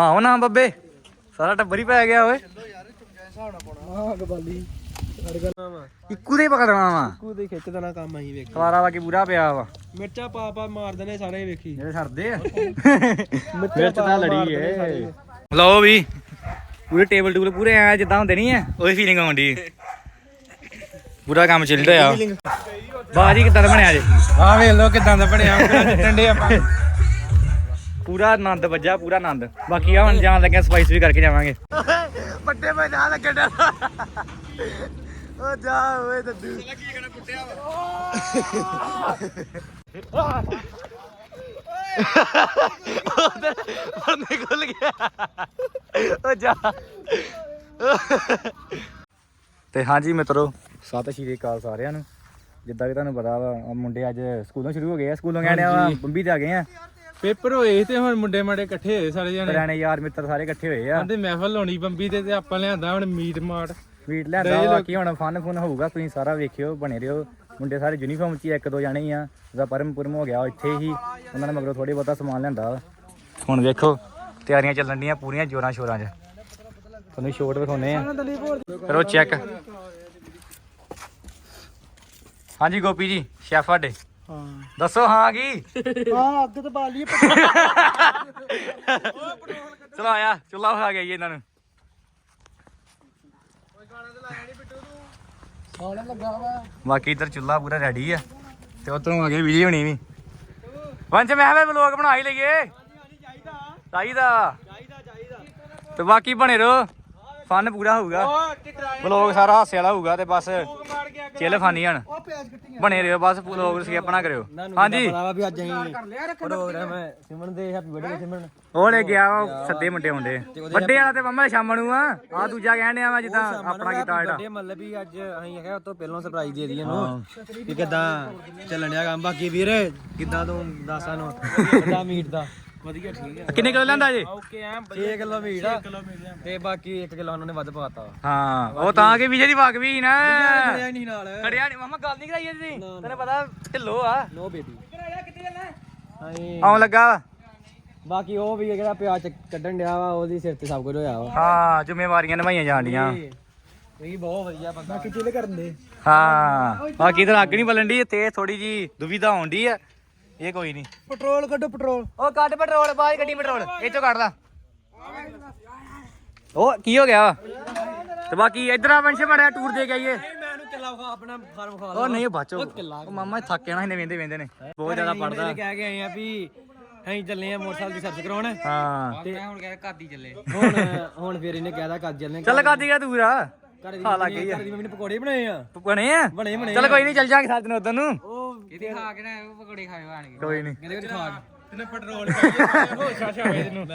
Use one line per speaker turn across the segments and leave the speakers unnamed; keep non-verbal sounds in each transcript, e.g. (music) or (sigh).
ਹਾਂ ਉਹ ਨਾ ਬੱਬੇ ਸਾਰਾ ਟੱਬਰ ਹੀ ਪੈ ਗਿਆ ਓਏ। ਇੱਕੂ ਦੇ ਪਕੜਨਾ ਵਾ।
ਕੂ ਦੇ ਖਿੱਚ ਦੇਣਾ ਕੰਮ ਅਸੀਂ ਵੇਖੀ।
ਸਵਾਰਾ ਵਾ ਕੇ ਪੂਰਾ ਪਿਆ ਵਾ।
ਮਿਰਚਾਂ ਪਾ ਪਾ ਮਾਰ ਦੇਣੇ ਸਾਰੇ ਵੇਖੀ।
ਜਿਹੜੇ ਸਰਦੇ ਆ।
ਮਿਰਚ
ਤਾਂ ਲੜੀ ਏ। ਲਓ ਵੀ ਪੂਰੇ ਟੇਬਲ ਟੂਲ ਪੂਰੇ ਆ ਜਿੱਦਾਂ ਹੁੰਦੇ ਨਹੀਂ ਆ ਉਹੀ ਫੀਲਿੰਗ ਆਉਂਦੀ ਪੂਰਾ ਕੰਮ ਚੱਲਦਾ ਆ ਬਾਜੀ ਕਿੱਦਾਂ ਦਾ ਬਣਿਆ ਜੇ?
ਆ ਵੇਖ ਲੋ ਕਿਦਾਂ ਦਾ ਬਣਿਆ ਟੰਡੇ ਆਪਾਂ।
ਪੂਰਾ ਆਨੰਦ ਵੱਜਾ ਪੂਰਾ ਆਨੰਦ। ਬਾਕੀ ਆ ਹੁਣ ਜਾਣ ਲੱਗਿਆ ਸਪਾਈਸ ਵੀ ਕਰਕੇ ਜਾਵਾਂਗੇ। ਪੱਟੇ ਪੈ ਜਾ ਲੱਗਣ ਓ ਜਾ ਓਏ ਦੱਦੂ। ਉਹਨੇ ਖੁੱਲ ਗਿਆ। ਓ ਜਾ। ਤੇ ਹਾਂਜੀ ਮਿੱਤਰੋ ਸਤਿ ਸ਼੍ਰੀ ਅਕਾਲ ਸਾਰਿਆਂ ਨੂੰ। ਜਿੱਦਾਂ ਕਿ ਤੁਹਾਨੂੰ ਪਤਾ ਵਾ ਮੁੰਡੇ ਅੱਜ ਸਕੂਲੋਂ ਸ਼ੁਰੂ ਹੋ ਗਏ ਆ ਸਕੂਲੋਂ ਕਹਿੰਦੇ ਆ ਬੰਬੀ ਤੇ ਆ ਗਏ ਆ।
ਪੇਪਰ ਹੋਏ ਤੇ ਹੁਣ ਮੁੰਡੇ ਮਾੜੇ ਇਕੱਠੇ ਹੋਏ ਸਾਰੇ ਜਣੇ।
ਪੁਰਾਣੇ ਯਾਰ ਮਿੱਤਰ ਸਾਰੇ ਇਕੱਠੇ ਹੋਏ ਆ।
ਕਹਿੰਦੇ ਮਹਿਫਲ ਲਾਉਣੀ ਬੰਬੀ ਤੇ ਤੇ ਆਪਾਂ ਲਿਆਂਦਾ ਹੁਣ ਮੀਟ ਮਾਟ
ਵੀਟ ਲਿਆਂਦਾ ਬਾਕੀ ਹੁਣ ਫਨ ਫੁਨ ਹੋਊਗਾ ਤੁਸੀਂ ਸਾਰਾ ਵੇਖਿਓ ਬਣੇ ਰਹੋ। ਮੁੰਡੇ ਸਾਰੇ ਯੂਨੀਫਾਰਮ 'ਚ ਹੀ ਆ, ਇੱਕ ਦੋ ਜਾਣੇ ਹੀ ਆ। ਉਹਦਾ ਪਰਮ ਪੁਰਮ ਹੋ ਗਿਆ ਉਹ ਇੱਥੇ ਹੀ। ਉਹਨਾਂ ਨੇ ਮਗਰੋਂ ਥੋੜੀ ਬਹੁਤਾ ਸਮਾਨ ਲਿਆਂਦਾ ਵਾ। ਹੁਣ ਵੇਖੋ ਤਿਆਰੀਆਂ ਚੱਲਣ ਡੀਆਂ ਪੂਰੀਆਂ ਜੋਰਾਂ ਸ਼ੋਰਾਂ 'ਚ। ਤੁਹਾਨੂੰ ਸ਼ੋਟ ਵਿਖਾਉਨੇ ਆ। ਕਰੋ ਚੈੱਕ ਹਾਂਜੀ ਗੋਪੀ ਜੀ ਸ਼ੈਫ ਸਾਡੇ।
ਹਾਂ
ਦੱਸੋ ਹਾਂ ਕੀ?
ਹਾਂ ਅੱਗ ਤੇ ਬਾਲੀ
ਚਲੋ ਆਇਆ ਚੁੱਲਾ ਖਾ ਗਿਆ ਜੀ ਇਹਨਾਂ ਨੂੰ।
ਖਾਣਾ ਲੱਗਾ ਵਾ
ਬਾਕੀ ਇਧਰ ਚੁੱਲਾ ਪੂਰਾ ਰੈਡੀ ਆ ਤੇ ਉਧਰੋਂ ਆ ਵੀਡੀਓ ਹੋਣੀ ਵੀ। ਵੰਜ ਮੈਂ ਕਿਹਾ ਵਲੋਗ ਬਣਾ ਹੀ ਲਈਏ। ਚਾਹੀਦਾ।
ਚਾਹੀਦਾ ਚਾਹੀਦਾ
ਤੇ ਬਾਕੀ ਬਣੇ ਰਹੋ। ਫਨ ਪੂਰਾ ਹੋਊਗਾ। ਵਲੋਗ ਸਾਰਾ ਹਾਸੇ ਵਾਲਾ ਹੋਊਗਾ ਤੇ ਬਸ। ਚਿੱਲ ਫਾਨੀ ਹਣ।
ਉਹ ਕੱਟੀਆਂ।
ਬਣੇ ਰਹੋ ਬਸ ਵਲੋਗ ਸਕਿਪ ਨਾ ਕਰਿਓ। ਹਾਂਜੀ।
ਵਾ ਵੀ ਅੱਜ ਅਸੀਂ ਪ੍ਰੋਗਰਾਮ ਹੈ ਸਿਮਰਨ ਦੇ ਹੈਪੀ ਬਰਥਡੇ ਸਿਮਰਨ।
ਉਹਨੇ ਗਿਆ ਸੱਦੇ ਮੁੰਡੇ ਹੁੰਦੇ। ਵੱਡੇ ਵਾਲਾ ਤੇ ਮੰਮਾ ਸ਼ਾਮ ਨੂੰ ਆ। ਆ ਦੂਜਾ ਕਹਿਣ ਡਿਆ ਵਾ ਜਿੱਦਾਂ ਆਪਣਾ ਕੀਤਾ ਜਿਹੜਾ।
ਮਤਲਬ ਵੀ ਅੱਜ ਅਸੀਂ ਹੈਗਾ ਉਹ ਤੋਂ ਪਹਿਲਾਂ ਸਰਪ੍ਰਾਈਜ਼ ਦੇ ਦਈਏ ਇਹਨੂੰ ਕਿ ਕਿਦਾਂ ਚੱਲਣ ਡਿਆ ਕੰਮ। ਬਾਕੀ ਵੀਰ ਕਿਦਾਂ ਤੂੰ ਦੱਸ ਸਾਨੂੰ? ਕਿਦਾਂ ਮੀਟ ਦਾ? ਵਧੀਆ ਠੀਕ ਹੈ
ਕਿੰਨੇ ਕਿਲੋ ਲੈਂਦਾ ਜੇ?
ਓਕੇ ਐ 6 ਕਿਲੋ ਮੀਟ ਆ। ਤੇ ਬਾਕੀ 1 ਕਿਲੋ ਉਹਨਾਂ ਨੇ ਵੱਧ ਪਾਤਾ
ਹਾਂ ਉਹ ਤਾਂ ਕਿ ਵਿਜੇ ਦੀ ਵਾਕ ਵੀ ਨਾ।
ਖੜਿਆ ਨਹੀਂ ਨਾਲ।
ਖੜਿਆ ਨੀ ਮਾਮਾ ਗੱਲ ਨਹੀਂ ਕਰਾਈ ਇਹਦੀ। ਤੈਨੂੰ ਪਤਾ ਢਿੱਲੋ ਆ।
No baby. ਹਾਂ
ਆਉਣ ਲੱਗਾ।
ਬਾਕੀ ਉਹ ਵੀ ਜਿਹੜਾ ਪਿਆਜ ਕੱਢਣ ਡਿਆ ਵਾ ਉਹਦੀ ਸਿਰ ਤੇ ਸਭ ਕੁਝ ਹੋਇਆ ਵਾ।
ਹਾਂ ਜ਼ਿੰਮੇਵਾਰੀਆਂ ਨਿਭਾਈਆਂ ਜਾਂਦੀਆਂ
ਇਹ ਬਹੁਤ ਵਧੀਆ ਬੰਦਾ। ਬਾਕੀ ਚਿੱਲ ਕਰਨ ਦੇ।
ਹਾਂ ਬਾਕੀ ਤਾਂ ਅੱਗ ਨਹੀਂ ਬਲਣ ਦੀ ਤੇ ਥੋੜੀ ਜੀ ਦੁਵਿਧਾ ਆਉਂਦੀ ਆ। ਇਹ ਕੋਈ ਨਹੀਂ।
ਪੈਟਰੋਲ ਕੱਢੋ ਪੈਟਰੋਲ।
ਉਹ ਕੱਢ ਪੈਟਰੋਲ ਬਾਹਰ ਗੱਡੀ ਪੈਟਰੋਲ। ਇਹ ਚੋਂ ਕੱਢ ਲਾ ਉਹ ਕੀ ਹੋ ਗਿਆ? ਤੇ ਬਾਕੀ ਇਧਰ ਆ ਵੰਸ਼ ਮੜਿਆ ਟੂਰ ਦੇ ਕੇ ਆਈਏ।
ਮੈਨੂੰ ਕਿੱਲਾ ਖਾ ਆਪਣਾ ਫਾਰਮ ਖਾ
ਉਹ ਨਹੀਂ ਬਾਚੋ ਉਹ ਮਾਮਾ ਥੱਕ ਜਾਣਾ ਇਹਨੇ ਵੇਂਦੇ ਵੇਂਦੇ ਨੇ। ਬਹੁਤ ਜ਼ਿਆਦਾ ਪੜਦਾ।
ਕਹਿ ਕੇ ਆਏ ਆ ਵੀ ਅਸੀਂ ਚੱਲੇ ਆ ਮੋਟਰਸਾਈਕਲ ਦੀ ਸਰਵਿਸ ਕਰਾਉਣ।
ਹਾਂ।
ਤੇ ਹੁਣ ਕਹਿੰਦਾ ਘਰ ਦੀ ਚੱਲੇ। ਹੁਣ ਹੁਣ ਫਿਰ ਇਹਨੇ ਕਹਿਦਾ ਘਰ ਚੱਲਨੇ
ਚੱਲ ਕਾਦੀ ਗਿਆ ਦੂਰ ਆ।
ਘਰ ਦੀ
ਖਾ ਲੱਗ ਗਈ ਆ।
ਘਰ ਦੀ ਮੰਮੀ ਨੇ ਪਕੌੜੇ ਬਣਾਏ ਆ।
ਬਣੇ ਆ?
ਬਣੇ ਬਣੇ
ਚੱਲ ਕੋਈ ਨਹੀਂ ਚੱਲ ਜਾਾਂਗੇ ਸਾਥ ਨੂੰ ਉਧਰ ਨੂੰ।
ਉਹ ਇਹਦੇ ਖਾ ਕੇ ਨਾ ਪਕੌੜੇ ਖਾਏ ਆਣਗੇ
ਕੋਈ ਨਹੀਂ।
ਕਹਿੰਦੇ ਖਾ ਕੇ ਤੈਨੂੰ ਪੈਟਰੋਲ ਹੋ ਸ਼ਾਸ਼ਾ ਹੋਏ ਤੈਨੂੰ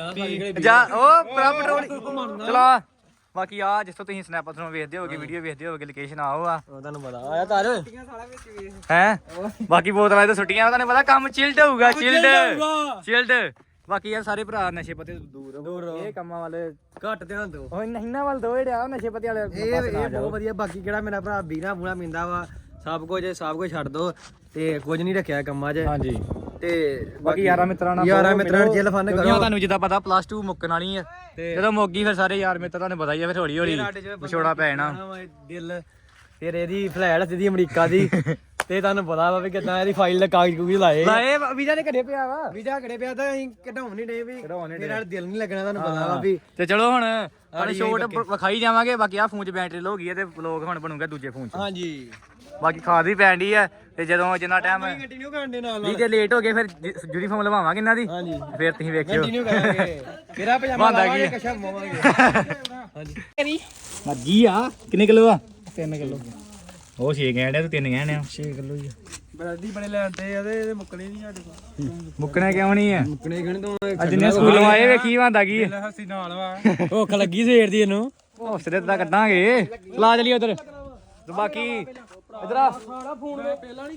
ਜਾ ਉਹ ਪਰਾ ਪੈਟਰੋਲ ਚਲਾ ਬਾਕੀ ਆ ਜਿਸ ਤੋਂ ਤੁਸੀਂ ਸਨੈਪ ਤੋਂ ਵੇਖਦੇ ਹੋਗੇ ਵੀਡੀਓ ਵੇਖਦੇ ਹੋਗੇ ਲੋਕੇਸ਼ਨ ਆਓ ਆ।
ਉਹ ਤੁਹਾਨੂੰ ਪਤਾ। ਆਇਆ ਤਾਰ।
ਹੈ? ਬਾਕੀ ਬੋਤਲਾਂ ਤੇ ਸੁੱਟੀਆਂ ਤੁਹਾਨੂੰ ਪਤਾ ਕੰਮ ਚਿਲਡ ਹੋਊਗਾ ਚਿਲਡ। ਚਿਲਡ ਬਾਕੀ ਯਾਰ ਸਾਰੇ ਭਰਾ ਨਸ਼ੇ ਪਤੇ ਤੋਂ ਦੂਰ ਰਹੋ। ਇਹ ਕੰਮਾਂ ਵਾਲੇ
ਘੱਟ ਧਿਆਨ ਦਿਓ।
ਉਹ ਇਹਨਾਂ ਵੱਲ ਦੋ ਜਿਹੜੇ ਆ ਨਸ਼ੇ ਪਤੇ ਵਾਲੇ
ਇਹ
ਨਾ
ਇਹ ਬਹੁਤ ਵਧੀਆ। ਬਾਕੀ ਕਿਹੜਾ ਮੇਰਾ ਭਰਾ ਬੀਨਾ ਬੂਣਾ ਪੀਂਦਾ ਵਾ ਸਭ ਕੁਝ ਸਭ ਕੁਝ ਛੱਡ ਦੋ ਤੇ ਕੁਝ ਨਹੀਂ ਰੱਖਿਆ ਕੰਮਾਂ 'ਚ।
ਹਾਂਜੀ।
ਤੇ
ਬਾਕੀ ਯਾਰਾਂ ਮਿੱਤਰਾਂ ਨਾਲ
ਯਾਰਾਂ ਮਿੱਤਰਾਂ ਨਾਲ chill fun
ਕਿਉਂਕਿ
ਕਰੋ।
ਤੁਹਾਨੂੰ ਜਿੱਦਾਂ ਪਤਾ ਪਲੱਸ 2 ਮੁੱਕਣ ਵਾਲੀ ਹੈ ਜਦੋਂ ਮੁੱਕ ਗਈ ਫਿਰ ਸਾਰੇ ਯਾਰ ਮਿੱਤਰ ਤੁਹਾਨੂੰ ਪਤਾ ਹੀ ਆ ਫਿਰ ਹੌਲੀ ਹੌਲੀ ਵਿਛੋੜਾ ਪੈ ਜਾਣਾ।
ਦਿਲ ਫਿਰ ਇਹਦੀ ਫਲੈਟ ਸਿੱਧੀ ਅਮਰੀਕਾ ਦੀ। (laughs) ਤੇ ਤੁਹਾਨੂੰ ਪਤਾ ਵਾ ਵੀ ਕਿਦਾਂ ਇਹਦੀ ਫਾਈਲ ਦਾ ਕਾਗਜ਼ ਕੁਗਜ਼ ਲਾਏ।
ਲਾਏ ਵੀਜ਼ਾ ਦੇ ਘਰੇ ਪਿਆ ਵਾ।
ਵੀਜ਼ਾ ਕਿਹੜੇ ਪਿਆ ਤਾਂ ਅਸੀਂ ਕਢਾਉਣ ਨਹੀਂ ਡੇ ਵੀ
ਨੀ
ਮੇਰਾ ਦਿਲ ਨਹੀਂ ਲੱਗਣਾ ਤੁਹਾਨੂੰ ਪਤਾ ਵਾ ਵੀ।
ਤੇ ਚਲੋ ਹੁਣ ਤੁਹਾਨੂੰ ਸ਼ੋਟ ਵਿਖਾਈ ਜਾਵਾਂਗੇ ਬਾਕੀ ਆ ਫੋਨ 'ਚ ਬੈਟਰੀ ਲੋ ਗਈ ਹੈ ਤੇ ਵਲੌਗ ਹੁਣ ਬਣੂਗਾ ਦੂਜੇ ਫੋਨ 'ਚ।
ਹਾਂਜੀ।
ਬਾਕੀ ਖਾਦ ਵੀ ਪੈਣ ਡਈ ਹੈ ਤੇ ਜਦੋਂ ਜਿੰਨਾ ਟਾਈਮ
ਕੰਟੀਨਿਊ ਕਰਨ ਦੇ ਨਾਲ
ਵੀ ਜੇ ਲੇਟ ਹੋ ਗਏ ਫਿਰ ਯੂਨੀਫਾਰਮ ਲਵਾਵਾਂਗੇ ਇਹਨਾਂ ਦੀ।
ਹਾਂਜੀ।
ਫਿਰ ਤੁਸੀਂ ਵੇਖਿਓ।
ਕੰਟੀਨਿਊ ਕਰਾਂਗੇ। ਮੇਰਾ ਪਜਾਮਾ
ਬਣਦਾ ਕੀ
ਲਾਵਾਂਗੇ? ਕਸ਼ਾ ਹਾਂਜੀ।
ਮੱਜੀ ਆ ਕਿੰਨੇ ਕਿਲੋ ਆ?
3 ਕਿਲੋ।
ਉਹ 6 ਗੈਂਡ ਤੂੰ 3 ਗੈਂਡ ਆ
6 ਕਿਲੋ ਹੀ ਬਰਦੀ ਬੜੇ ਲੈਂਦੇ ਆ ਤੇ ਇਹਦੇ ਮੁੱਕਣੇ ਨਹੀਂ ਸਾਡੇ ਕੋਲ।
ਮੁੱਕਣਾ ਕਿਉਂ ਨਹੀਂ ਆ?
ਮੁੱਕਣੇ ਗਣ ਤੋਂ
ਅੱਜ ਜਿੰਨੇ ਸਕੂਲੋਂ ਆਏ ਵੇਖੀ ਬੰਦਾ ਕੀ
ਹੱਸੀ ਨਾਲ ਵਾ। ਭੁੱਖ ਲੱਗੀ ਸਵੇਰ ਦੀ ਇਹਨੂੰ।
ਹੌਸਲੇ ਤਾਂ ਕੱਢਾਂਗੇ। ਲਾ ਚਲੀ ਉਧਰ। ਤੇ ਬਾਕੀ ਇਧਰ ਆ।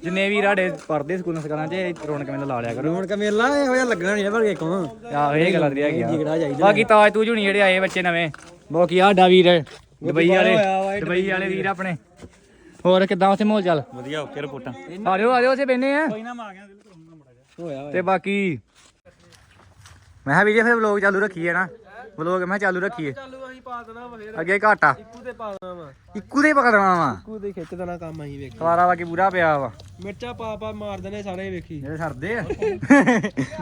ਜਿੰਨੇ ਵੀ ਰਾੜੇ ਪੜਦੇ ਸਕੂਲਾਂ ਸਕਾਲਾਂ 'ਚ ਰੌਣਕ ਮੇਲਾ ਲਾ ਲਿਆ ਕਰੋ।
ਰੌਣਕ ਮੇਲਾ ਇਹੋ ਜਿਹਾ ਲੱਗਣਾ ਨਹੀਂ ਪਰ ਕੋਂ
ਆਹ ਇਹ ਗੱਲਾਂ ਦੀ ਹੈਗੀ
ਜਿਗੜਾ
ਆ
ਚਾਹੀਦਾ
ਬਾਕੀ ਤਾਜ ਤੂਜ ਹੁਣੀ ਜਿਹੜੇ ਆਏ ਬੱਚੇ ਨਵੇਂ। ਬਾਕੀ ਆਹ ਡਾ ਵੀਰ ਦੁਬਈ ਵਾਲੇ
ਹੋਇਆ ਇਹ
ਦੁਬਈ ਵਾਲੇ ਵੀਰ ਆਪਣੇ। ਹੋਰ ਕਿੱਦਾਂ ਉੱਥੇ ਮਾਹੌਲ ਚੱਲ?
ਵਧੀਆ ਓਕੇ ਰਿਪੋਰਟਾਂ।
ਆ ਜਾਓ ਆ ਜਾਓ ਉੱਥੇ ਬੈਨੇ ਆ।
ਕੋਈ ਨਾ ਮੈਂ ਆ ਗਿਆ
ਹੋਇਆ
ਤੇ ਬਾਕੀ ਮੈਂ ਕਿਹਾ ਵੀਰੇ ਫਿਰ ਵਲੌਗ ਚਾਲੂ ਰੱਖੀਏ ਨਾ। ਵਲੋਗ ਮੈਂ ਚਾਲੂ ਰੱਖੀਏ।
ਚਾਲੂ ਅਸੀਂ ਪਾ ਦੇਣਾ ਵਾ ਫੇਰ।
ਅੱਗੇ ਘਾਟਾ।
ਇੱਕੂ ਤੇ ਪਾ ਦੇਣਾ ਵਾ।
ਇੱਕੂ ਦੇ ਪਕੜਨਾ ਵਾ।
ਇੱਕੂ ਤੇ ਖਿੱਚ ਦੇਣਾ ਕੰਮ ਅਸੀਂ ਵੇਖੀ।
ਸਵਾਰਾ ਵਾ ਕੀ ਪੂਰਾ ਪਿਆ ਵਾ।
ਮਿਰਚਾਂ ਪਾ ਪਾ ਮਾਰ ਦੇਣੇ ਸਾਰੇ ਵੇਖੀ।
ਜਿਹੜੇ ਸਰਦੇ ਆ।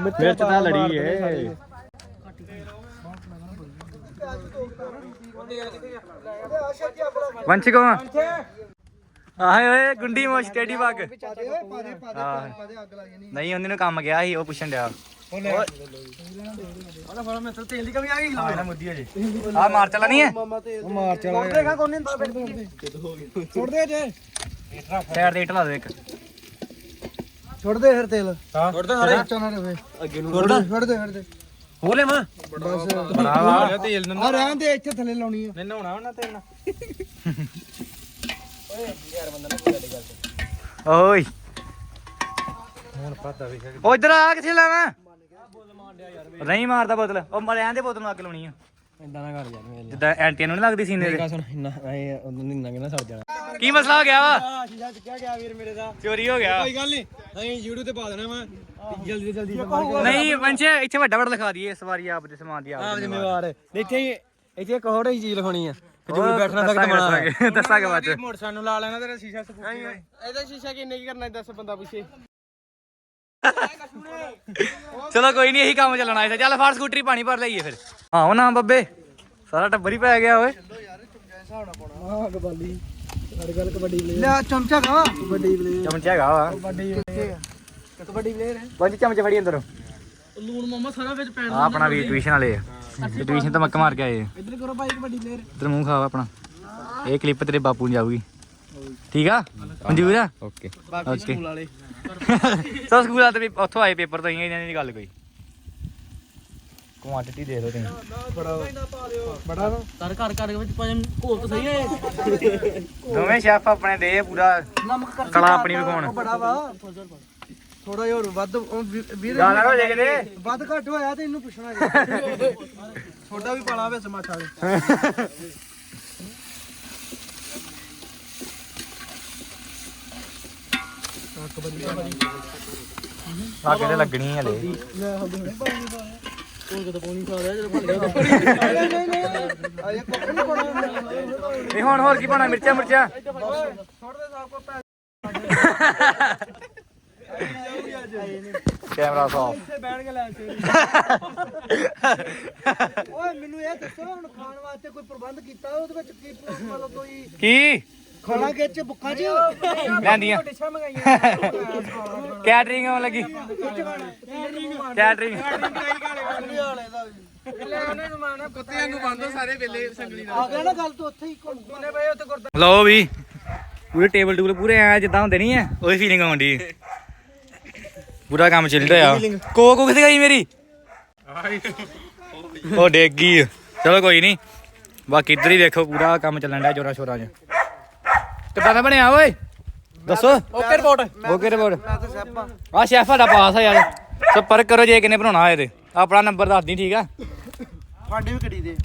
ਮਿਰਚ ਤਾਂ ਲੜੀ ਏ। ਵੰਸ਼ ਕੋ ਆਏ ਓਏ ਗੁੰਡੀ ਮੋਸ਼ ਟੇਡੀ ਬੱਗ ਹਾਂ। ਨਹੀਂ ਉਹਨੇ ਨੂੰ ਕੰਮ ਗਿਆ ਸੀ ਉਹ ਪੁੱਛਣ ਡਿਆ।
ਉਹਦਾ ਫੜਾ ਮੈਂ ਤੇਲ ਦੀ ਕਮੀ ਆ ਗਈ।
ਆ ਨਾ ਮੁੱਦੀ ਹੋ ਜੇ। ਆ ਮਾਰ ਚਲਾ ਨਹੀਂ ਹੈ
ਉਹ ਮਾਰ ਚਲਾ ਦੇਗਾ ਕੋਈ ਨਹੀਂ ਹੁੰਦਾ ਫਿਰ ਛੋੜ ਦੇ ਜੇ।
ਸਾਈਡ ਦੇ ਇੱਟ ਲਾ ਦੇ ਇੱਕ।
ਛੋੜ ਦੇ ਫਿਰ ਤੇਲ। ਛੋੜ ਦੇ ਸਾਰੇ। ਚਾਣਾ ਰਹੇ ਅੱਗੇ ਨੂੰ ਛੋੜ ਛੋੜ ਦੇ ਛੋੜ ਦੇ। ਹੋ ਲੈ ਮਾਂ ਬਸ
ਬੜਾ ਵਾ
ਤੇਲ ਨਾ ਰਹਿਣ ਦੇ ਇੱਥੇ ਥੱਲੇ ਲਾਉਣੀ ਆ।
ਨਹੀਂ ਨਹਾਉਣਾ ਉਹਨਾਂ ਤੇ ਨਾ ਓਏ
ਹੁਣ ਪਤਾ ਵੀ
ਉਹ ਇਧਰ ਆ ਕਿੱਥੇ ਲਾਵਾਂ ਨਹੀਂ ਮਾਰਦਾ ਬੋਤਲ। ਉਹ ਮਰਿਆਂ ਦੇ ਬੋਤਲ ਨੂੰ ਅੱਗ ਲਾਉਣੀ ਆ।
ਇਦਾਂ ਨਾ ਕਰ ਯਾਰ ਮੇਰੇ
ਜਿੱਦਾਂ ਐਂਟੀਆਂ ਨੂੰ ਨੀ ਲੱਗਦੀ ਸੀਨੇ ਦੇ
ਸੁਣ ਇੰਨਾ ਐ ਉਦੋਂ ਨਹੀਂ ਨੰਗੇ ਸੜ ਜਾਣਾ।
ਕੀ ਮਸਲਾ ਹੋ ਗਿਆ ਵਾ?
ਆ ਸ਼ੀਸ਼ਾ ਚੁੱਕਿਆ ਗਿਆ ਵੀਰ ਮੇਰੇ ਦਾ।
ਚੋਰੀ ਹੋ ਗਿਆ।
ਕੋਈ ਗੱਲ ਨਹੀਂ ਅਸੀਂ YouTube ਤੇ ਪਾ ਦੇਣਾ ਵਾ। ਜਲਦੀ ਜਲਦੀ
ਨਹੀਂ ਵੰਸ਼ ਇੱਥੇ ਵੱਡਾ ਵੱਡਾ ਲਿਖਾ ਦਈਏ ਇਸ ਵਾਰੀ ਆਪ ਦੇ ਸਮਾਨ ਦੀ ਆਪ
ਆਪ
ਦੀ
ਜ਼ਿੰਮੇਵਾਰ। ਇੱਥੇ ਹੀ ਇੱਥੇ ਇੱਕ ਹੋਰ ਹੀ ਚੀਜ਼ ਲਿਖਾਉਣੀ ਆ। ਜੂਰ ਬੈਠਣਾ ਤੱਕ
ਦੱਸਾਂਗੇ,
ਮਣਾ
ਦੱਸਾਂਗੇ, ਦੱਸਾਂਗੇ ਬਾਅਦ ਚ।
ਮੋਟਰਸਾਈਕਲ ਨੂੰ ਲਾ ਲੈਣਾ ਤੇਰਾ ਸ਼ੀਸ਼ਾ ਸਪੂਟ ਇਹਦਾ ਸ਼ੀਸ਼ਾ ਕਿੰਨੇ ਕੀ ਕਰਨਾ ਦੱਸ ਬੰਦਾ ਪੁੱਛੇ।
ਚਲੋ ਕੋਈ ਨਹੀਂ ਇਹੀ ਕੰਮ ਚੱਲਣਾ ਇੱਥੇ। ਚੱਲ ਫੜ ਸਕੂਟਰੀ ਪਾਣੀ ਭਰ ਲਈਏ ਫਿਰ। ਆਹੋ ਨਾ ਬੱਬੇ ਸਾਰਾ ਟੱਬਰ ਹੀ ਪੈ ਗਿਆ ਓਏ।
ਹਾਂ ਕਬੱਡੀ ਸਾਡੇ ਗੱਲ ਕਬੱਡੀ ਪਲੇਅਰ ਲੈ ਚਮਚਾ ਖਾ। ਕਬੱਡੀ ਪਲੇਅਰ
ਚਮਚ ਹੈਗਾ ਵਾ।
ਕਬੱਡੀ ਕਬੱਡੀ ਪਲੇਅਰ ਹੈ
ਵੰਸ਼ ਚਮਚ ਫੜੀ ਅੰਦਰੋਂ।
ਲੂਣ ਮਾਮਾ ਸਾਰਾ ਵਿੱਚ ਪੈਣ
ਆ ਆਪਣਾ ਵੀ ਟਿਊਸ਼ਨ ਵਾਲੇ ਆ। ਟਿਊਸ਼ਨ ਤਾਂ ਮੱਕ ਮਾਰ ਕੇ ਆਏ
ਇੱਧਰ ਕਰੋ ਭਾਈ ਕਬੱਡੀ ਪਲੇਅਰ
ਇਧਰ ਮੂੰਹ ਖਾਵਾ ਆਪਣਾ। ਇਹ ਕਲਿੱਪ ਤੇਰੇ ਬਾਪੂ ਨੂੰ ਜਾਊਗੀ। ਠੀਕ ਆ? ਮਨਜ਼ੂਰ ਆ? ਓਕੇ।
ਬਾਕੀ ਸਕੂਲ ਵਾਲੇ।
ਸੋ ਸਕੂਲ ਆ ਤੇ ਵੀ ਉੱਥੋਂ ਆਏ ਪੇਪਰ ਤੋਂ ਹੀ ਇਹਨਾਂ ਦੀ ਗੱਲ ਕੋਈ। ਕੁਆਂਟੀਟੀ ਦੇ ਦਿਓ ਤੁਸੀਂ।
ਬੜਾ ਬੜਾ
ਘਰ ਘਰ ਵਿੱਚ ਭਾਵੇਂ ਘੋਲ ਤਾਂ ਸਹੀ ਹੈ।
ਦੋਵੇਂ ਸ਼ੈਫ ਆਪਣੇ ਦੇ ਪੂਰਾ ਕਲਾ ਆਪਣੀ ਵਿਖਾਉਣ।
ਬੜਾ ਵਾ। ਥੋੜਾ ਜਿਹਾ ਹੋਰ ਵੱਧ ਵੀਰ
ਜ਼ਿਆਦਾ ਹੋ ਜਾਏ ਕਿਤੇ।
ਵੱਧ ਘੱਟ ਹੋਇਆ ਤੇ ਇਹਨੂੰ ਪੁੱਛਣਾ ਜੀ ਥੋੜਾ (laughs) ਵੀ ਪਾਲਾ ਵਿੱਚ ਮਾਛਾ ਦੇ
ਆ ਕਿਤੇ ਲੱਗਣੀ ਹਲੇ
ਘੋਲ ਤਾਂ ਪੌਣੀ ਖਾ ਰਿਹਾ ਜਦੋਂ ਭੱਲ ਗਿਆ
ਨਹੀਂ ਨਹੀਂ ਨਹੀਂ ਅਜੇ ਕੁੱਖ ਨਹੀਂ ਪਾਉਣਾ
ਨਹੀਂ ਹੁਣ ਹੋਰ ਕੀ ਪਾਣਾ ਮਿਰਚਾਂ ਮਿਰਚਾਂ? ਕੈਮਰਾ ਸਾਫ਼।
ਓਏ ਮੈਨੂੰ ਇਹ ਦੱਸੋ ਹੁਣ ਖਾਣ ਵਾਸਤੇ ਕੋਈ ਪ੍ਰਬੰਧ ਕੀਤਾ? ਉਹਦੇ ਵਿੱਚ ਕੀ ਮਤਲਬ ਕੋਈ
ਕੀ?
ਖਾਣਾ ਕਿੱਚ ਬੁੱਕਾ ਚ
ਲੈਂਦੀਆਂ
ਡਿਸ਼ਾਂ ਮੰਗਾਈਆਂ
ਕੈਟਰਿੰਗ ਆਉਣ ਲੱਗੀ। ਕੈਟਰਿੰਗ
ਆ
ਲਓ ਵੀ ਪੂਰੇ ਟੇਬਲ ਟੂਬਲ ਪੂਰੇ ਐ ਜਿੱਦਾਂ ਹੁੰਦੇ ਨਹੀਂ ਐ ਉਹੀ ਫੀਲਿੰਗ ਆਉਂਦੀ ਪੂਰਾ ਕੰਮ ਚੱਲ ਰਿਹਾ ਕੋਕ ਕਿੱਥੇ ਗਈ ਮੇਰੀ? ਉਹ ਡਿੱਗ ਚਲੋ ਕੋਈ ਨਹੀਂ ਬਾਕੀ ਇੱਧਰ ਹੀ ਦੇਖੋ ਪੂਰਾ ਕੰਮ ਚੱਲਣ ਡਿਆ ਜੋਰਾਂ ਸ਼ੋਰਾਂ 'ਚ। ਕਿੱਦਾਂ ਦਾ ਬਣਿਆ ਓਏ। ਦੱਸੋ।
ਓਕੇ ਰਿਪੋਰਟ
ਓਕੇ ਰਿਪੋਰਟ
ਮੈਂ ਤਾਂ ਸੈਪਾ
ਆ ਸ਼ੈਫ ਸਾਡਾ ਪਾਸ ਆ ਯਾਰ। ਸੰਪਰਕ ਕਰੋ ਜੇ ਕਿਨੇ ਬਣਾਉਣਾ ਹੋਏ ਤੇ। ਆਪਣਾ ਨੰਬਰ ਦੱਸ ਦੀ ਠੀਕ ਆ?
ਫਾਂਡੇ ਵੀ ਕੜੀ ਦੇ।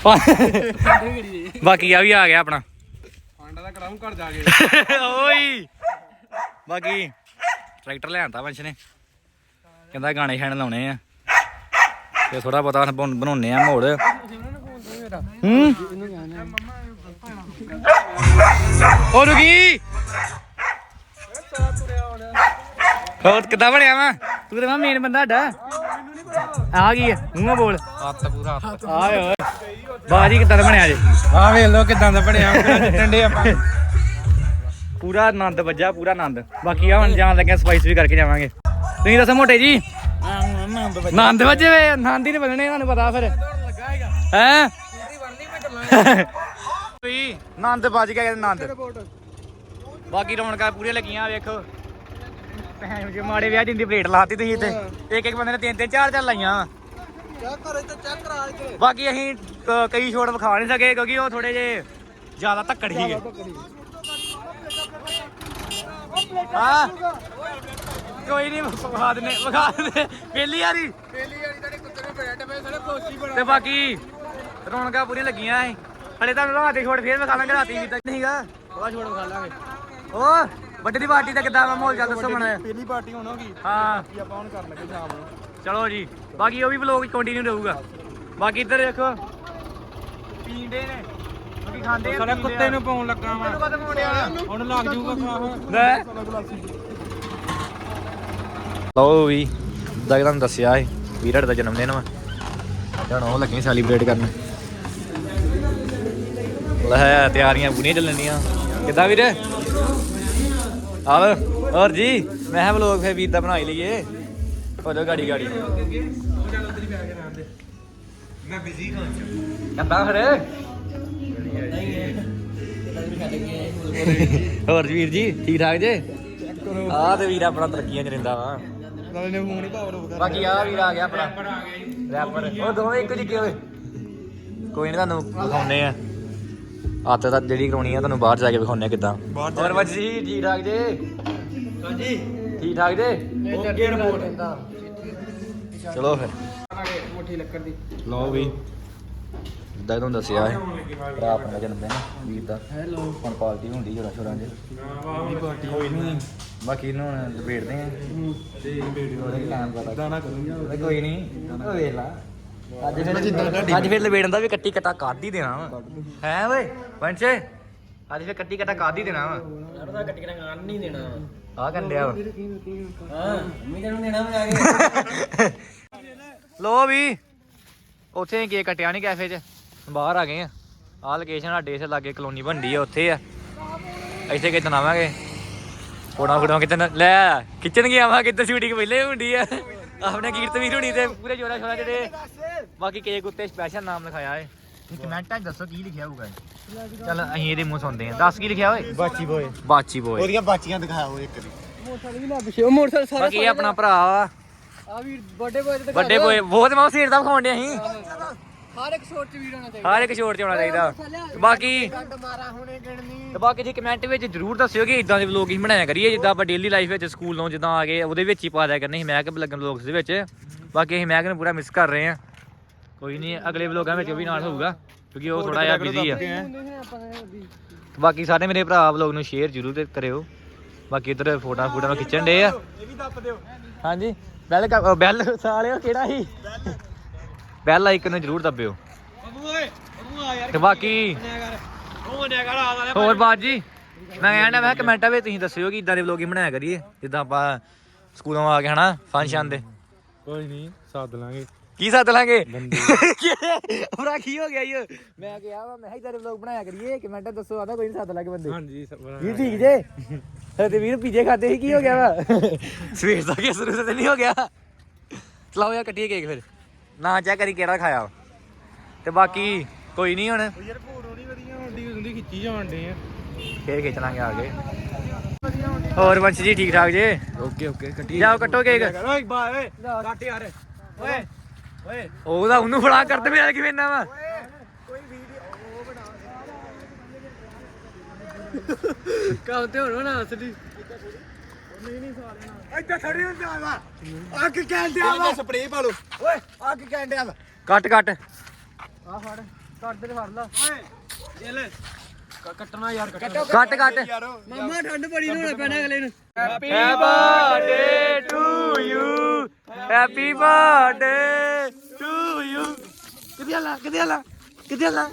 ਬਾਕੀ ਆ ਵੀ ਆ ਗਿਆ ਆਪਣਾ।
ਫਾਂਡਾ ਦਾ ਕਰਾਉਂ ਘਰ ਜਾ ਕੇ।
ਓਏ। ਬਾਕੀ ਟਰੈਕਟਰ ਲਿਆਂਦਾ ਵੰਸ਼ ਨੇ ਕਹਿੰਦਾ ਗਾਣੇ ਛਾਣ ਲਾਉਣੇ ਆ। ਤੇ ਥੋੜਾ ਪਤਾ ਬਣਾਉਣੇ ਆ ਮੋੜ। ਹੂੰ। ਉਹ ਰੁਕੀ। ਹੋਰ ਕਿੱਦਾਂ ਬਣਿਆ ਵਾ? ਤੂੰ ਤਾਂ ਮੇਨ ਬੰਦਾ ਸਾਡਾ। ਆ ਗਈ ਮੂੰਹ ਬੋਲ।
ਹੱਥ ਪੂਰਾ ਹੱਥ।
ਆਏ ਓਏ ਬਾਜੀ ਕਿੱਦਾਂ ਦਾ ਬਣਿਆ ਜੇ?
ਆ ਵੇਖ ਲੋ ਕਿਦਾਂ ਦਾ ਬਣਿਆ ਟੰਡੇ ਆਪਾਂ।
ਪੂਰਾ ਆਨੰਦ ਵੱਜਾ ਪੂਰਾ ਆਨੰਦ। ਬਾਕੀ ਆ ਹੁਣ ਜਾਣ ਲੱਗਿਆ ਸਪਾਈਸ ਵੀ ਕਰਕੇ ਜਾਵਾਂਗੇ। ਤੁਸੀਂ ਦੱਸੋ ਮੋਟੇ ਜੀ। ਆਨੰਦ ਵੱਜੇ ਵੇ ਆਨੰਦ ਹੀ ਨਹੀਂ ਬਣਨੇ ਤੁਹਾਨੂੰ ਪਤਾ ਫਿਰ। ਹੈ? ਵੀ ਆਨੰਦ ਵੱਜ ਗਿਆ ਕਹਿੰਦੇ ਆਨੰਦ ਬਾਕੀ ਰੌਣਕਾਂ ਪੂਰੀਆਂ ਲੱਗੀਆਂ ਵੇਖੋ। ਭੈਣ ਜੀ ਮਾੜੇ ਵਿਆਹ ਜਿੰਦੀ ਪਲੇਟ ਲਾਤੀ ਤੁਸੀਂ ਇੱਥੇ। ਇੱਕ ਇੱਕ ਬੰਦੇ ਨੇ ਤਿੰਨ ਤਿੰਨ ਚਾਰ ਚਾਰ ਲਾਈਆਂ। ਵਾਂ।
ਕਿਆ ਕਰੇ ਤੇ ਚੈੱਕ ਕਰਾ ਕੇ
ਬਾਕੀ ਅਸੀਂ ਕਈ ਛੋਟ ਵਿਖਾ ਨਹੀਂ ਸਕੇ ਕਿਉਂਕਿ ਉਹ ਥੋੜੇ ਜੇ ਜ਼ਿਆਦਾ ਧੱਕੜ ਸੀਗੇ। ਹਾਂ ਕੋਈ ਨਹੀਂ ਵਿਖਾ ਦਿੰਨੇ ਵਿਖਾ ਦਿੰਨੇ ਪਹਿਲੀ ਵਾਰੀ
ਪਹਿਲੀ ਤੁਹਾਡੇ ਕੁੱਤੇ ਨੇ ਸਾਰੇ ਬਣਾ
ਤੇ ਬਾਕੀ ਰੌਣਕਾਂ ਪੂਰੀਆਂ ਲੱਗੀਆਂ ਐ ਹਲੇ ਤੁਹਾਨੂੰ ਰਾਤ ਦੀ ਛੋਟ ਫੇਰ ਵਿਖਾ ਲਾਂਗੇ ਰਾਤੀ ਵੀ ਤਾਂ ਨਹੀਂਗਾ।
ਬੜਾ ਛੋੜ ਖਾ ਲਾਂਗੇ
ਓ ਵੱਡੀ ਦੀ ਪਾਰਟੀ ਦਾ ਕਿੱਦਾਂ ਵਾ ਮਾਹੌਲ ਚੱਲ ਦੱਸੋ ਮਣ
ਪਹਿਲੀ ਪਾਰਟੀ ਹੁਣ ਹੋਗੀ
ਹਾਂ।
ਕੀ ਆਪਾਂ ਹੁਣ ਕਰ ਲੱਗੇ ਸ਼ਾਮ ਨੂੰ।
ਚਲੋ ਜੀ ਬਾਕੀ ਉਹ ਵੀ ਵਲੋਗ ਕੰਟੀਨਿਊ ਰਹੂਗਾ। ਬਾਕੀ ਇੱਧਰ ਦੇਖੋ। ਪੀਂਦੇ ਨੇ। ਕੀ ਖਾਂਦੇ
ਸਾਲੇ ਕੁੱਤੇ ਨੂੰ ਪਾਉਣ ਲੱਗਾ ਵਾ ਹੁਣ ਲੱਗ ਜਾਊਗਾ ਖਾਹ
ਲੈ। ਲਓ ਵੀ ਦਾ ਤੁਹਾਨੂੰ ਦੱਸਿਆ ਹੈ ਵੀਰੜ ਦਾ ਜਨਮ ਦਿਨ ਵਾ। ਹੁਣ ਉਹ ਲੱਗੇ ਸੈਲੀਬ੍ਰੇਟ ਕਰਨ। ਲੈ ਤਿਆਰੀਆਂ ਪੂਰੀਆਂ ਚੱਲਣੀਆਂ ਕਿੱਦਾਂ ਵੀਰ? ਆਵ ਹੋਰ ਜੀ ਮੈਂ ਕਿਹਾ ਵਲੋਗ ਫੇ ਵੀਰ ਦਾ ਬਣਾ ਹੀ ਲਈਏ। ਹੋ ਜਾ ਗਾੜੀ ਗਾੜੀ।
ਮੈਂ ਬਿਜ਼ੀ ਹਾਂ।
ਕਿੱਦਾਂ ਫਿਰ। ਹੋਰ ਜੀ ਵੀਰ ਜੀ ਠੀਕ ਠਾਕ ਜੇ? ਆ ਤੇ ਵੀਰ ਆਪਣਾ ਤਰੱਕੀਆਂ ਚ ਰਹਿੰਦਾ ਵਾ।
ਨਾਲੇ ਨੇ ਫੋਨ ਹੀ ਪਾਵਰ ਕਰ
ਬਾਕੀ ਆ ਵੀਰ ਆ ਗਿਆ ਆਪਣਾ। ਰੈਪਰ ਉਹ ਦੋਵੇਂ ਇੱਕੋ ਜਿਹੇ ਹੋਏ ਕੋਈ ਨਹੀਂ ਤੁਹਾਨੂੰ ਵਿਖਾਉਨੇ ਆ। ਆਤ ਤਾਂ ਜਿਹੜੀ ਕਰਾਉਣੀ ਆ ਤੁਹਾਨੂੰ ਬਾਹਰ ਜਾ ਕੇ ਵਿਖਾਉਨੇ ਆ ਕਿੱਦਾਂ।
ਬਾਹਰ ਜਾ
ਹੋਰ ਬੱਚ ਜੀ ਠੀਕ ਠਾਕ ਜੇ?
ਹਾਂਜੀ।
ਠੀਕ ਠਾਕ ਜੇ?
ਓਕੇ ਰਿਪੋਰਟ
ਚਲੋ ਫਿਰ।
ਮੁੱਠੀ ਲੱਕੜ ਦੀ।
ਲਓ ਵੀ। ਜਿੱਦਾਂ ਤੁਹਾਨੂੰ ਦੱਸਿਆ ਹੈ ਭਰਾ ਆਪਣਾ ਜਨਮ ਦਿਨ ਵੀਰ ਦਾ
ਹੈਲੋ।
ਹੁਣ ਪਾਰਟੀ ਹੁੰਦੀ ਜੋਰਾਂ ਸ਼ੋਰਾਂ ਦੇ ਕੋਈ ਨਹੀਂ ਬਾਕੀ ਇਹਨੂੰ ਹੁਣ ਆ।
ਤੇ
ਟਾਈਮ ਪਤਾ
ਦਾਣਾ ਕਰੂੰਗਾ
ਉਹਦਾ ਕੋਈ ਨਹੀਂ ਉਹ ਵੇਖ ਲਾ। ਅੱਜ ਫਿਰ ਅੱਜ ਫਿਰ ਲਪੇੜਨ ਦਾ ਵੀ ਕੱਟੀ ਕਟਾ ਕੱਢ ਹੀ ਦੇਣਾ ਵਾ। ਹੈ ਓਏ ਪੰਚੇ ਅੱਜ ਫਿਰ ਕੱਟੀ ਕਟਾ ਕੱਢ ਹੀ ਦੇਣਾ ਵਾ।
ਲੜਦਾ ਕੱਟੀ ਕਰਾਂ ਗਾਣ ਨਹੀਂ ਦੇਣਾ।
ਆ ਕਰਨ ਡਿਆ ਵਾ।
ਹਾਂ ਮੈਂ ਤੈਨੂੰ ਦੇਣਾ ਮੈਂ ਆ ਕੇ।
ਲੋ ਵੀ ਉੱਥੇ ਕੇਕ ਕਟਿਆ ਨਹੀਂ ਕੈਫੇ 'ਚ। ਬਾਹਰ ਆ ਗਏ ਆ। ਆਹ ਲੋਕੇਸ਼ਨ ਸਾਡੇ ਇਸੇ ਲਾਗੇ ਕਲੋਨੀ ਬਣਦੀ ਆ ਉੱਥੇ ਆ। ਇੱਥੇ ਕਿਤੇ ਆਵਾਂਗੇ। ਫੋਟੋ ਫੋਟੋ ਕਿਤੇ ਲੈ ਕਿਚਨ ਗਿਆ ਵਾ ਕਿਤੇ ਸ਼ੂਟਿੰਗ ਪਹਿਲੇ ਹੁੰਦੀ ਆ। ਆਪਣੇ ਕੀਰਤ ਵੀਰ ਹੁਣੀ ਤੇ ਪੂਰੇ ਜੋਰਾ ਸ਼ੋਰਾ ਜਿਹੜੇ ਬਾਕੀ ਕੇਕ ਉੱਤੇ ਸਪੈਸ਼ਲ ਨਾਮ ਲਿਖਾਇਆ ਏ। ਕਮੈਂਟਾਂ 'ਚ ਦੱਸੋ ਕੀ ਲਿਖਿਆ ਹੋਊਗਾ। ਚੱਲ ਅਸੀਂ ਇਹਦੇ ਮੂੰਹ ਸੁਣਦੇ ਆ ਦੱਸ ਕੀ ਲਿਖਿਆ ਓਏ?
ਬਾਚੀ ਬੋਏ।
ਬਾਚੀ ਬੋਏ।
ਉਹਦੀਆਂ ਬਾਚੀਆਂ ਦਿਖਾਇਆ ਉਹ ਇੱਕ ਦੀ
ਮੋਟਰਸਾਈਕਲ ਵੀ ਲੱਗ ਪਿਛੇ ਉਹ ਮੋਟਰਸਾਈਕਲ ਸਾਰਾ
ਬਾਕੀ ਇਹ ਆਪਣਾ ਭਰਾ ਵਾ।
ਆ ਵੀ ਬਰਥਡੇ ਬੋਏ ਤੇ
ਵੱਡੇ ਬੋਏ ਬਹੁਤ ਮਾਉ ਸੀਟ ਦਾ ਵਿਖਾਉਣ ਅਸੀਂ।
ਹਰ ਇੱਕ ਸ਼ੋਟ ਚ ਵੀਰ ਹੋਣਾ ਚਾਹੀਦਾ।
ਹਰ ਇੱਕ ਛੋਟ ਚ ਹੋਣਾ ਚਾਹੀਦਾ। ਤੇ ਬਾਕੀ ਤੇ ਬਾਕੀ ਜੀ ਕਮੈਂਟ ਵਿੱਚ ਜਰੂਰ ਦੱਸਿਓ ਕਿ ਇਦਾਂ ਦੇ ਵਲੋਗ ਹੀ ਬਣਾਇਆ ਕਰੀਏ। ਜਿੱਦਾਂ ਆਪਾਂ ਡੇਲੀ ਲਾਈਫ ਵਿੱਚ ਸਕੂਲ ਤੋਂ ਜਿੱਦਾਂ ਆ ਗਏ ਉਹਦੇ ਵਿੱਚ ਹੀ ਪਾ ਦਿਆ ਕਰਨੇ ਸੀ ਮੈਂ ਕਿ ਲੱਗਣ ਵਲੋਗਸ ਦੇ ਵਿੱਚ। ਬਾਕੀ ਅਸੀਂ ਮੈਂ ਕਿ ਪੂਰਾ ਮਿਸ ਕਰ ਰਹੇ ਆ ਕੋਈ ਨਹੀਂ ਅਗਲੇ ਵਲੋਗਾਂ ਵਿੱਚ ਵੀ ਨਾਲ ਹੋਊਗਾ ਕਿਉਂਕਿ ਉਹ ਥੋੜਾ ਜਿਹਾ ਬਿਜ਼ੀ ਆ। ਬਾਕੀ ਸਾਰੇ ਮੇਰੇ ਭਰਾ ਵਲੋਗ ਨੂੰ ਸ਼ੇਅਰ ਜਰੂਰ ਕਰਿਓ। ਬਾਕੀ ਇਧਰ ਫੋਟੋਆਂ ਫੋਟੋਆਂ ਨੂੰ ਖਿੱਚਣ ਡੇ ਆ।
ਇਹ ਵੀ ਦੱਪ ਦਿਓ
ਹਾਂਜੀ ਬੈਲ ਬੈਲ ਸਾਲਿਓ ਕਿਹੜਾ ਸੀ? ਬੈਲ ਆਈਕਨ ਨੂੰ ਜਰੂਰ ਦੱਬਿਓ।
ਬੱਬੂ ਓਏ ਬੱਬੂ ਆ ਯਾਰ
ਤੇ ਬਾਕੀ ਹੋਰ ਬਾਤ ਜੀ ਮੈਂ ਕਹਿੰਦਾ ਮੈਂ ਕਮੈਂਟਾਂ ਵਿੱਚ ਤੁਸੀਂ ਦੱਸਿਓ ਕਿ ਇਦਾਂ ਦੇ ਵਲੋਗ ਹੀ ਬਣਾਇਆ ਕਰੀਏ ਜਿੱਦਾਂ ਆਪਾਂ ਸਕੂਲੋਂ ਆ ਕੇ ਹਨਾ ਫੰਕਸ਼ਨ ਦੇ
ਕੋਈ ਨਹੀਂ ਸਾਧ ਲਾਂਗੇ।
ਕੀ ਸੱਦ ਲਾਂਗੇ? ਭਰਾ (laughs) ਕੀ ਹੋ ਗਿਆ ਇਹ ਮੈਂ ਕਿਹਾ ਵਾ ਮੈਂ ਦੇ ਵਲੋਗ ਬਣਾਇਆ ਕਰੀਏ ਕਮੈਂਟਾਂ ਦੱਸੋ ਆਦਾ ਕੋਈ ਨਹੀਂ ਸੱਦ ਲਾਂਗੇ ਬੰਦੇ।
ਹਾਂਜੀ
ਵੀਰ ਠੀਕ ਜੇ? ਤੇ ਵੀਰ ਪੀਜੇ ਖਾਦੇ ਸੀ ਕੀ ਹੋ ਗਿਆ ਵਾ? (laughs) ਸਵੇਰ ਦਾ ਕੇ ਸ਼ੁਰੂ ਤੇ ਨਹੀਂ ਹੋ ਗਿਆ? ਚਲਾਓ ਯਾ ਕੱਟੀਏ ਕੇਕ ਫਿਰ। ਨਾ ਚੈੱਕ ਕਰੀ ਕਿਹੜਾ ਖਾਇਆ ਤੇ ਬਾਕੀ ਕੋਈ ਨਹੀਂ ਹੁਣ।
ਯਾਰ ਫੋਟੋ ਨਹੀਂ ਵਧੀਆ ਹੁੰਦੀ ਹੁੰਦੀ ਖਿੱਚੀ ਜਾਣ ਡੇ ਆ।
ਫੇਰ ਖਿੱਚ ਲਾਂਗੇ ਆ ਕੇ। ਹੋਰ ਵੰਸ਼ ਜੀ ਠੀਕ ਠਾਕ ਜੇ?
ਓਕੇ ਓਕੇ ਕੱਟੀ
ਜਾਓ ਕੱਟੋ ਕੇਕ
ਓਏ ਬਾ ਓਏ ਕੱਟ ਯਾਰ। ਓਏ। ਓਏ।
ਉਹਦਾ ਉਹਨੂੰ ਫੜਾ ਕਰ ਤੇ ਮੇਰਾ ਕਿਵੇਂ ਨਾ ਵਾ?
ਕੰਮ ਤੇ ਹੋਣਾ ਨਾ ਅਸਲੀ।
ਇੱਥੇ ਥੜੀ ਹੁੰਦਾ ਵਾ। ਅੱਗ ਕਹਿੰਦਿਆ ਵਾ। ਸਪਰੇਅ ਪਾ ਲੋ ਓਏ ਅੱਗ ਕਹਿੰਦਿਆ ਵਾ।
ਕੱਟ ਕੱਟ।
ਆ ਫੜ ਕੱਟ ਦੇ ਫੜ ਲਾ।
ਓਏ ਇਹ ਲੈ ਕੱਟਣਾ ਯਾਰ ਕੱਟੋ
ਕੱਟ। ਕੱਟ
ਯਾਰ
ਮਾਮਾ ਠੰਡ ਬੜੀ ਹੋਣਾ ਪੈਣਾ ਅਗਲੇ ਨੂੰ।
Happy birthday to you happy birthday to you ਕਿੱਥੇ ਆਲਾ ਕਿੱਥੇ ਆਲਾ ਕਿੱਥੇ ਆਲਾ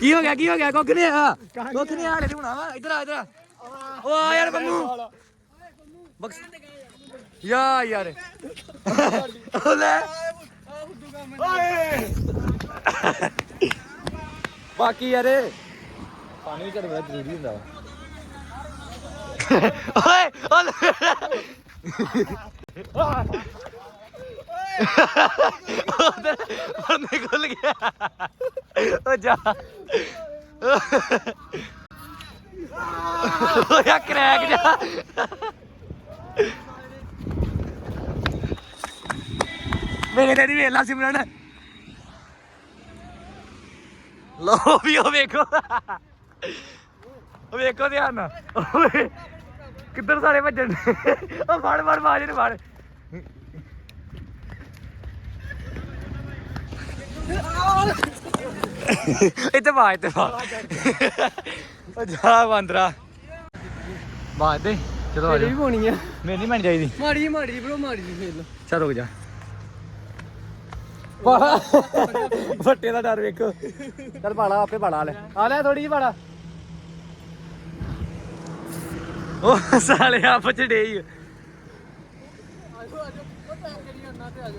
ਕੀ ਹੋ ਗਿਆ ਕੀ ਹੋ ਗਿਆ? ਕੁੱਖ ਨਹੀਂ ਆ ਕੁੱਖ ਨਹੀਂ ਆ ਲੈ ਹੁਣਾ ਵਾ। ਇਧਰ ਆ ਇਧਰ ਆ। ਓ ਆ ਯਾਰ ਬੰਮੂ। ਬਕਸ ਯਾ ਯਾਰ। ਓ ਲੈ।
ਓਏ
ਬਾਕੀ ਯਾਰ ਪਾਣੀ ਵੀ ਬੜਾ ਜ਼ਰੂਰੀ ਹੁੰਦਾ ਵਾ। ਓਏ ਉਧਰ ਉਹਨੇ ਖੁੱਲ ਗਿਆ ਓ ਜਾ ਓ ਯਾ ਕਰੈਕ ਜਾ ਮੇਰੇ ਡੈਡੀ ਵੇਲਾ ਸਿਮਰਨ ਲੋ ਵੀ ਉਹ ਵੇਖੋ। ਵੇਖੋ ਧਿਆਨ ਨਾਲ। ਕਿੱਧਰ ਸਾਰੇ ਭੱਜਣ? ਉਹ ਫੜ ਫੜ ਬਾਜ ਨੂੰ ਫੜ। ਇੱਥੇ ਬਾਜ ਤੇ ਉਹ ਜਾ ਬੰਦਰਾ। ਬਾਜ ਦੇ ਚਲੋ ਆ ਜਾ
ਹੋਣੀ ਆ।
ਮੇਰੀ ਨਹੀਂ ਮੈਨ ਚਾਹੀਦੀ।
ਮਾੜੀ ਜੀ ਮਾੜੀ ਜੀ ਬ్రో ਮਾੜੀ ਜੀ ਫੇਰ ਲੋ
ਚੱਲ ਰੁਕ ਜਾ। ਵੱਟੇ ਦਾ ਡਰ ਵੇਖੋ। ਚੱਲ ਪਾਲਾ ਆਪੇ ਪਾਲਾ ਲੈ। ਆ ਲੈ ਥੋੜੀ ਜਿਹੀ ਪਾਲਾ। ਉਹ ਸਾਲੇ ਆਪ ਚ ਡੇ ਹੀ
ਆਜੋ ਆਜੋ ਉਹ ਪੈਕ ਕਰੀ ਜਾਂਦਾ ਤੇ ਆਜੋ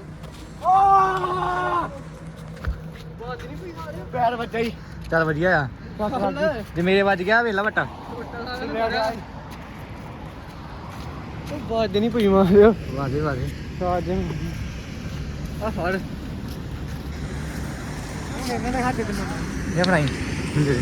ਬਾਤ ਨਹੀਂ ਪਈ ਮਾਰਿਆ
ਪੈਰ ਵੱਜਾ ਹੀ। ਚੱਲ ਵਧੀਆ ਆ। ਜੇ ਮੇਰੇ ਵੱਜ ਗਿਆ ਵੇਲਾ ਵੱਟਾ।
ਉਹ ਬਾਤ ਨਹੀਂ ਪਈ ਮਾਰਿਆ
ਵਾਦੇ ਵਾਦੇ
ਸਾਜ ਆ ਫੜ।
ਇਹ ਬਣਾਈ। ਦੇ ਦੇ।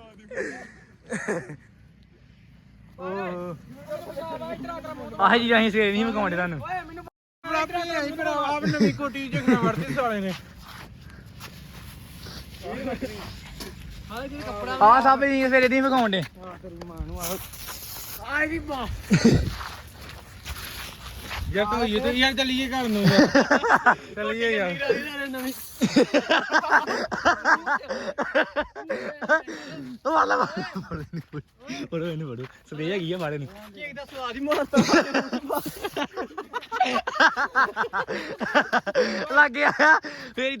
ਆਹ ਜੀ ਅਸੀਂ ਸਵੇਰੇ ਨਹੀਂ ਮਕਾਉਂਦੇ ਤੁਹਾਨੂੰ।
ਆਪ ਨਵੀਂ ਕੋਟੀ ਚ ਖਣਾ ਵੜਤੀ ਸਾਲੇ ਨੇ।
ਹਾਂ ਜੀ ਕੱਪੜਾ
ਆਹ ਸਭ ਅਸੀਂ ਸਵੇਰੇ ਨਹੀਂ ਮਕਾਉਂਦੇ
ਆਈ ਵੀ ਬਾ।
ਯਾਰ ਤੂੰ ਇਹ ਤੇ ਯਾਰ ਚੱਲੀਏ ਘਰ ਨੂੰ ਯਾਰ। (laughs) ਚੱਲੀਏ ਯਾਰ।
ਨਵੀਂ
ਉਹ ਵਾਲਾ ਬੜੋ ਇਹਨੂੰ ਬੜੋ ਸਪਰੇ ਹੈਗੀ ਆ ਮਾਰੇ ਨੂੰ
ਕੇਕ ਦਾ ਸਵਾਦ ਹੀ ਮਾਰਤਾ
ਲੱਗ ਗਿਆ। ਫੇਰ ਹੀ